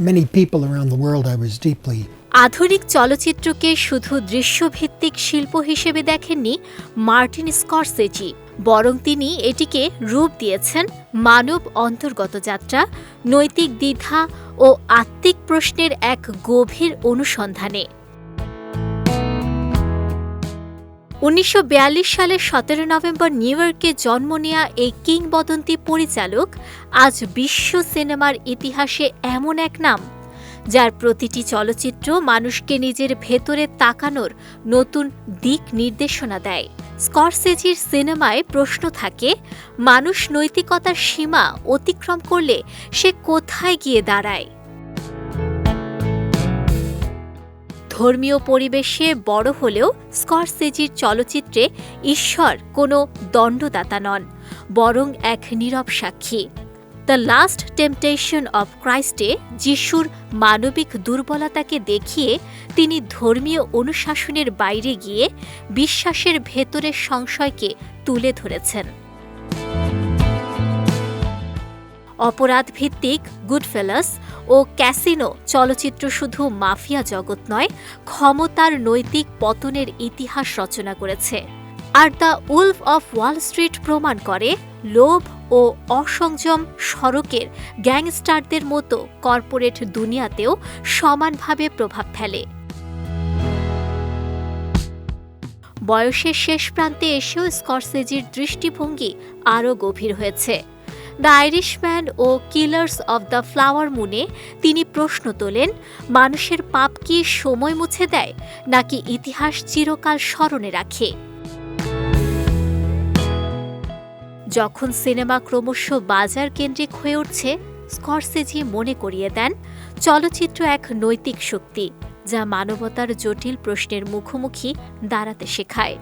many people around the world, I was deeply আধুনিক চলচ্চিত্রকে শুধু দৃশ্যভিত্তিক শিল্প হিসেবে দেখেননি মার্টিন স্করসেজি বরং তিনি এটিকে রূপ দিয়েছেন মানব অন্তর্গত যাত্রা নৈতিক দ্বিধা ও আত্মিক প্রশ্নের এক গভীর অনুসন্ধানে। উনিশশো বিয়াল্লিশ সালের সতেরো নভেম্বর নিউ ইয়র্কে জন্ম নেয়া এই কিংবদন্তি পরিচালক আজ বিশ্ব সিনেমার ইতিহাসে এমন এক নাম, যার প্রতিটি চলচ্চিত্র মানুষকে নিজের ভেতরে তাকানোর নতুন দিক নির্দেশনা দেয়। স্করসেজির সিনেমায় প্রশ্ন থাকে, মানুষ নৈতিকতার সীমা অতিক্রম করলে সে কোথায় গিয়ে দাঁড়ায়? ধর্মীয় পরিবেশে বড় হলেও স্করসেজির চলচ্চিত্রে ঈশ্বর কোনো দণ্ডদাতা নন, বরং এক নীরব সাক্ষী। দ্য লাস্ট টেম্পটেশন অব ক্রাইস্টে যিশুর মানবিক দুর্বলতাকে দেখিয়ে তিনি ধর্মীয় অনুশাসনের বাইরে গিয়ে বিশ্বাসের ভেতরের সংশয়কে তুলে ধরেছেন। অপরাধ ভিত্তিক গুডফেলাস ও ক্যাসিনো চলচ্চিত্র শুধু মাফিয়া জগৎ নয়, ক্ষমতার নৈতিক পতনের ইতিহাস রচনা করেছে। আর the wolf of Wall Street প্রমাণ করে, লোভ ও অসংযম সড়কের গ্যাংস্টারদের মতো কর্পোরেট দুনিয়াতেও সমানভাবে প্রভাব ফেলে। বয়সের শেষ প্রান্তে এসেও স্করসেজির দৃষ্টিভঙ্গি আরও গভীর হয়েছে। দ্য আইরিশম্যান ও কিলার্স অব দ্য ফ্লাওয়ার মুনে তিনি প্রশ্ন তোলেন, মানুষের পাপ কি সময় মুছে দেয়, নাকি ইতিহাস চিরকাল স্মরণে রাখে? যখন সিনেমা ক্রমশ বাজার কেন্দ্রিক হয়ে উঠছে, স্করসেজি মনে করিয়ে দেন, চলচ্চিত্র এক নৈতিক শক্তি, যা মানবতার জটিল প্রশ্নের মুখোমুখি দাঁড়াতে শেখায়।